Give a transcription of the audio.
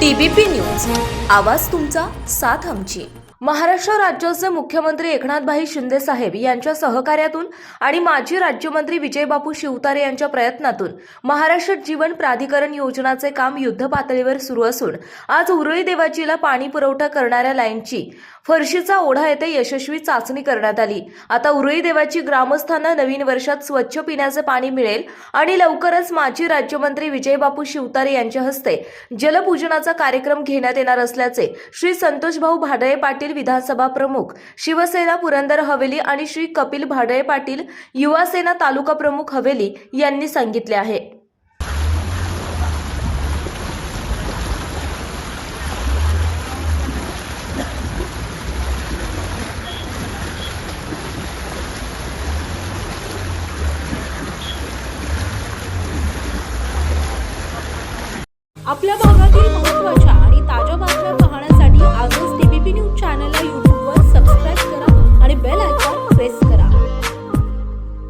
TBP news. आवाज तुमचा साथ आमची. महाराष्ट्र राज्याचे मुख्यमंत्री एकनाथभाई शिंदे साहेब यांच्या सहकार्यातून आणि माजी राज्यमंत्री विजयबापू शिवतारे यांच्या प्रयत्नातून महाराष्ट्र जीवन प्राधिकरण योजनाचे काम युद्ध पातळीवर सुरू असून आज उरळी देवाचीला पाणी पुरवठा करणाऱ्या लाईनची फरशीचा ओढा येथे यशस्वी चाचणी करण्यात आली. आता उरळी देवाची ग्रामस्थांना नवीन वर्षात स्वच्छ पिण्याचे पाणी मिळेल आणि लवकरच माजी राज्यमंत्री विजयबापू शिवतारे यांच्या हस्ते जलपूजनाचा कार्यक्रम घेण्यात येणार असल्याचे श्री संतोषभाऊ भाडळे पाटील विधानसभा प्रमुख शिवसेना पुरंदर हवेली आणि श्री कपिल भाडळे पाटील युवासेना तालुका प्रमुख हवेली यांनी सांगितले आहे. आपल्या भागातील